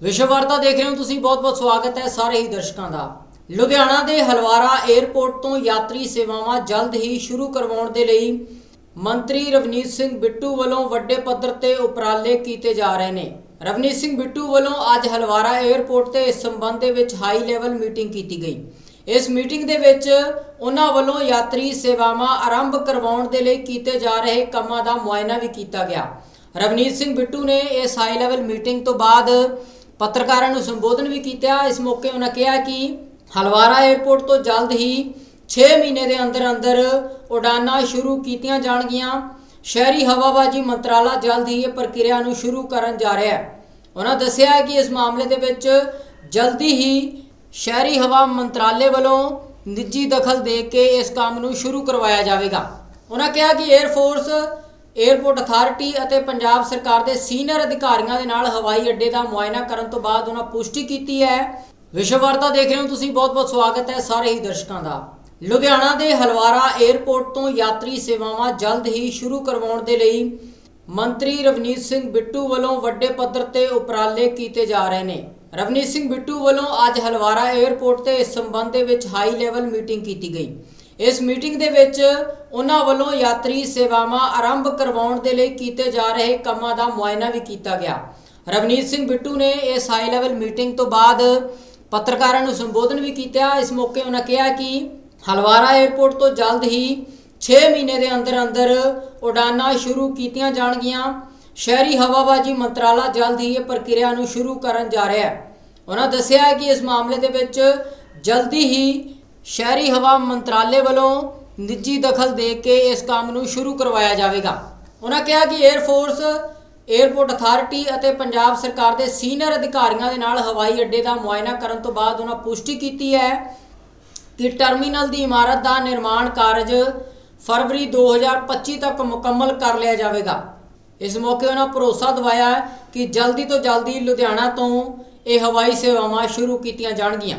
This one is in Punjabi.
ਵਿਸ਼ਵ ਵਾਰਤਾ ਦੇਖ ਰਹੇ ਹੋ ਤੁਸੀਂ, ਬਹੁਤ-ਬਹੁਤ ਸਵਾਗਤ ਹੈ ਸਾਰੇ ਹੀ ਦਰਸ਼ਕਾਂ ਦਾ। ਲੁਧਿਆਣਾ ਦੇ ਹਲਵਾਰਾ 에ਅਰਪੋਰਟ ਤੋਂ ਯਾਤਰੀ ਸੇਵਾਵਾਂ ਜਲਦ ਹੀ ਸ਼ੁਰੂ ਕਰਵਾਉਣ ਦੇ ਲਈ ਮੰਤਰੀ ਰਵਨੀਤ ਸਿੰਘ ਬਿੱਟੂ ਵੱਲੋਂ ਵੱਡੇ ਪੱਧਰ ਤੇ ਉਪਰਾਲੇ ਕੀਤੇ ਜਾ ਰਹੇ ਨੇ। ਰਵਨੀਤ ਸਿੰਘ ਬਿੱਟੂ ਵੱਲੋਂ ਅੱਜ ਹਲਵਾਰਾ 에ਅਰਪੋਰਟ ਤੇ ਇਸ ਸੰਬੰਧ ਦੇ ਵਿੱਚ ਹਾਈ ਲੈਵਲ ਮੀਟਿੰਗ ਕੀਤੀ ਗਈ। ਇਸ ਮੀਟਿੰਗ ਦੇ ਵਿੱਚ ਉਹਨਾਂ ਵੱਲੋਂ ਯਾਤਰੀ ਸੇਵਾਵਾਂ ਆਰੰਭ ਕਰਵਾਉਣ ਦੇ ਲਈ ਕੀਤੇ ਜਾ ਰਹੇ ਕੰਮਾਂ ਦਾ ਮੁਆਇਨਾ ਵੀ ਕੀਤਾ ਗਿਆ। ਰਵਨੀਤ ਸਿੰਘ ਬਿੱਟੂ ਨੇ ਇਸ ਹਾਈ ਲੈਵਲ ਮੀਟਿੰਗ ਤੋਂ ਬਾਅਦ ਪੱਤਰਕਾਰਾਂ ਨੂੰ ਸੰਬੋਧਨ ਵੀ ਕੀਤਾ। ਇਸ ਮੌਕੇ ਉਹਨਾਂ ਕਿਹਾ ਕਿ ਹਲਵਾਰਾ 에ਅਰਪੋਰਟ ਤੋਂ ਜਲਦ ਹੀ 6 ਮਹੀਨੇ ਦੇ ਅੰਦਰ ਅੰਦਰ ਉਡਾਨਾਂ ਸ਼ੁਰੂ ਕੀਤੀਆਂ ਜਾਣਗੀਆਂ। ਸ਼ਹਿਰੀ ਹਵਾਬਾਜ਼ੀ ਮੰਤਰਾਲਾ ਜਲਦ ਹੀ ਇਹ ਪ੍ਰਕਿਰਿਆ ਨੂੰ ਸ਼ੁਰੂ ਕਰਨ ਜਾ ਰਿਹਾ ਹੈ। ਉਹਨਾਂ ਦੱਸਿਆ ਕਿ ਇਸ ਮਾਮਲੇ ਦੇ ਵਿੱਚ ਜਲਦੀ ਹੀ ਸ਼ਹਿਰੀ ਹਵਾ ਮੰਤਰਾਲੇ ਵੱਲੋਂ ਨਿੱਜੀ ਦਖਲ ਦੇ ਕੇ ਇਸ ਕੰਮ ਨੂੰ ਸ਼ੁਰੂ ਕਰਵਾਇਆ ਜਾਵੇਗਾ। ਉਹਨਾਂ ਕਿਹਾ ਕਿ 에ਅਰ ਫੋਰਸ ਏਅਰਪੋਰਟ ਅਥਾਰਟੀ ਅਤੇ ਪੰਜਾਬ ਸਰਕਾਰ ਦੇ ਸੀਨੀਅਰ ਅਧਿਕਾਰੀਆਂ ਦੇ ਨਾਲ ਹਵਾਈ ਅੱਡੇ ਦਾ ਮੁਆਇਨਾ ਕਰਨ ਤੋਂ ਬਾਅਦ ਉਹਨਾਂ ਪੁਸ਼ਟੀ ਕੀਤੀ ਹੈ। ਵਿਸ਼ਵ ਵਾਰਤਾ ਦੇਖ ਰਹੇ ਹੋ ਤੁਸੀਂ, ਬਹੁਤ-ਬਹੁਤ ਸਵਾਗਤ ਹੈ ਸਾਰੇ ਹੀ ਦਰਸ਼ਕਾਂ ਦਾ। ਲੁਧਿਆਣਾ ਦੇ ਹਲਵਾਰਾ ਏਅਰਪੋਰਟ ਤੋਂ ਯਾਤਰੀ ਸੇਵਾਵਾਂ ਜਲਦ ਹੀ ਸ਼ੁਰੂ ਕਰਵਾਉਣ ਦੇ ਲਈ ਮੰਤਰੀ ਰਵਨੀਤ ਸਿੰਘ ਬਿੱਟੂ ਵੱਲੋਂ ਵੱਡੇ ਪੱਧਰ ਤੇ ਉਪਰਾਲੇ ਕੀਤੇ ਜਾ ਰਹੇ ਨੇ। ਰਵਨੀਤ ਸਿੰਘ ਬਿੱਟੂ ਵੱਲੋਂ ਅੱਜ ਹਲਵਾਰਾ ਏਅਰਪੋਰਟ ਤੇ ਇਸ ਸੰਬੰਧ ਦੇ ਵਿੱਚ ਹਾਈ ਲੈਵਲ ਮੀਟਿੰਗ ਕੀਤੀ ਗਈ। ਇਸ ਮੀਟਿੰਗ ਦੇ ਵਿੱਚ ਉਹਨਾਂ ਵੱਲੋਂ ਯਾਤਰੀ ਸੇਵਾਵਾਂ ਆਰੰਭ ਕਰਵਾਉਣ ਦੇ ਲਈ ਕੀਤੇ ਜਾ ਰਹੇ ਕੰਮਾਂ ਦਾ ਮੁਆਇਨਾ ਵੀ ਕੀਤਾ ਗਿਆ। ਰਵਨੀਤ ਸਿੰਘ ਬਿੱਟੂ ਨੇ ਇਸ ਹਾਈ ਲੈਵਲ ਮੀਟਿੰਗ ਤੋਂ ਬਾਅਦ ਪੱਤਰਕਾਰਾਂ ਨੂੰ ਸੰਬੋਧਨ ਵੀ ਕੀਤਾ। ਇਸ ਮੌਕੇ ਉਹਨਾਂ ਕਿਹਾ ਕਿ ਹਲਵਾਰਾ 에ਅਰਪੋਰਟ ਤੋਂ ਜਲਦ ਹੀ 6 ਮਹੀਨੇ ਦੇ ਅੰਦਰ ਅੰਦਰ ਉਡਾਨਾਂ ਸ਼ੁਰੂ ਕੀਤੀਆਂ ਜਾਣਗੀਆਂ। ਸ਼ਹਿਰੀ ਹਵਾਬਾਜ਼ੀ ਮੰਤਰਾਲਾ ਜਲਦ ਹੀ ਇਹ ਪ੍ਰਕਿਰਿਆ ਨੂੰ ਸ਼ੁਰੂ ਕਰਨ ਜਾ ਰਿਹਾ ਹੈ। ਉਹਨਾਂ ਦੱਸਿਆ ਕਿ ਇਸ ਮਾਮਲੇ ਦੇ ਵਿੱਚ ਜਲਦੀ ਹੀ ਸ਼ਹਿਰੀ ਹਵਾ ਮੰਤਰਾਲੇ ਵੱਲੋਂ ਨਿੱਜੀ ਦਖਲ ਦੇ ਕੇ ਇਸ ਕੰਮ ਨੂੰ ਸ਼ੁਰੂ ਕਰਵਾਇਆ ਜਾਵੇਗਾ। ਉਹਨਾਂ ਕਿਹਾ ਕਿ 에ਅਰ ਫੋਰਸ 에ਅਰਪੋਰਟ ਅਥਾਰਟੀ ਅਤੇ ਪੰਜਾਬ ਸਰਕਾਰ ਦੇ ਸੀਨੀਅਰ ਅਧਿਕਾਰੀਆਂ ਦੇ ਨਾਲ ਹਵਾਈ ਅੱਡੇ ਦਾ ਮੁਆਇਨਾ ਕਰਨ ਤੋਂ ਬਾਅਦ ਉਹਨਾਂ ਪੁਸ਼ਟੀ ਕੀਤੀ ਹੈ ਕਿ ਟਰਮੀਨਲ ਦੀ ਇਮਾਰਤ ਦਾ ਨਿਰਮਾਣ ਕਾਰਜ ਫਰਵਰੀ 2025 ਤੱਕ ਮੁਕੰਮਲ ਕਰ ਲਿਆ ਜਾਵੇਗਾ। ਇਸ ਮੌਕੇ ਉਹਨਾਂ ਭਰੋਸਾ ਦਿਵਾਇਆ ਕਿ ਜਲਦੀ ਤੋਂ ਜਲਦੀ ਲੁਧਿਆਣਾ ਤੋਂ ਇਹ ਹਵਾਈ ਸੇਵਾਵਾਂ ਸ਼ੁਰੂ ਕੀਤੀਆਂ ਜਾਣਗੀਆਂ।